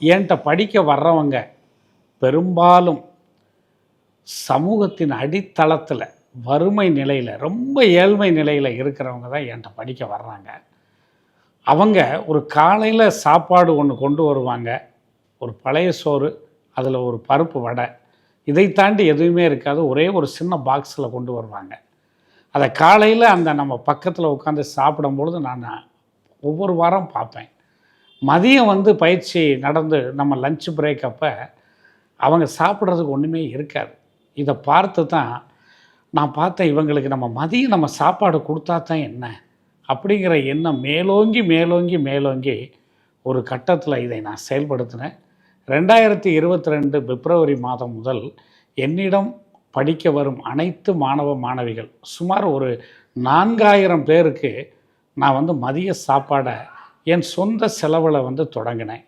என்கிட்ட படிக்க வர்றவங்க பெரும்பாலும் சமூகத்தின் அடித்தளத்தில் வறுமை நிலையில் ரொம்ப ஏழ்மை நிலையில் இருக்கிறவங்க தான் என்கிட்ட படிக்க வர்றாங்க. அவங்க ஒரு காலையில் சாப்பாடு ஒன்று கொண்டு வருவாங்க. ஒரு பழைய சோறு அதில் ஒரு பருப்பு வடை. இதை தாண்டி எதுவுமே இருக்காது. ஒரே ஒரு சின்ன பாக்ஸில் கொண்டு வருவாங்க. அதை காலையில் அந்த நம்ம பக்கத்தில் உட்காந்து சாப்பிடும்பொழுது நான் ஒவ்வொரு வாரம் பார்ப்பேன். மதியம் வந்து பயிற்சி நடந்து நம்ம லஞ்ச் பிரேக் அப்போ அவங்க சாப்பிட்றதுக்கு ஒன்றுமே இருக்காது. இதை பார்த்து தான் நான் பார்த்தேன் இவங்களுக்கு நம்ம மதியம் நம்ம சாப்பாடு கொடுத்தா தான் என்ன? அப்படிங்கிற எண்ணம் மேலோங்கி மேலோங்கி மேலோங்கி ஒரு கட்டத்தில் இதை நான் செயல்படுத்தினேன். ரெண்டாயிரத்தி இருபத்தி ரெண்டு பிப்ரவரி மாதம் முதல் என்னிடம் படிக்க வரும் அனைத்து மாணவ மாணவிகள் சுமார் ஒரு நான்காயிரம் பேருக்கு நான் வந்து மதிய சாப்பாடை என் சொந்த செலவில் வந்து தொடங்கினேன்.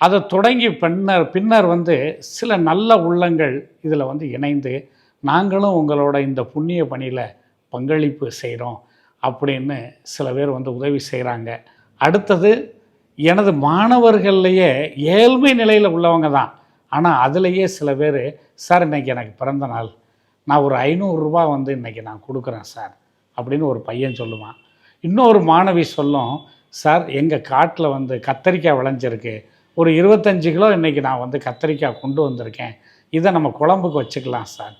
அதை தொடங்கி பின்னர் பின்னர் வந்து சில நல்ல உள்ளங்கள் இதில் வந்து இணைந்து நாங்களும் உங்களோட இந்த புண்ணிய பணியில் பங்களிப்பு செய்கிறோம் அப்படின்னு சில பேர் வந்து உதவி செய்கிறாங்க அடுத்தது எனது மாணவர்கள்லையே ஏழ்மை நிலையில் உள்ளவங்க தான். ஆனால் அதுலேயே சில பேர் சார் இன்றைக்கி எனக்கு பிறந்த நாள். நான் ஒரு ஐநூறுரூவா வந்து இன்றைக்கி நான் கொடுக்குறேன் சார். அப்படின்னு ஒரு பையன் சொல்லுவான். இன்னொரு மாணவி சொல்லும் சார் எங்கள் காட்டில் வந்து கத்தரிக்காய் விளைஞ்சிருக்கு. ஒரு இருபத்தஞ்சு கிலோ இன்றைக்கி நான் வந்து கத்தரிக்காய் கொண்டு வந்திருக்கேன். இதை நம்ம குழம்புக்கு வச்சுக்கலாம் சார்.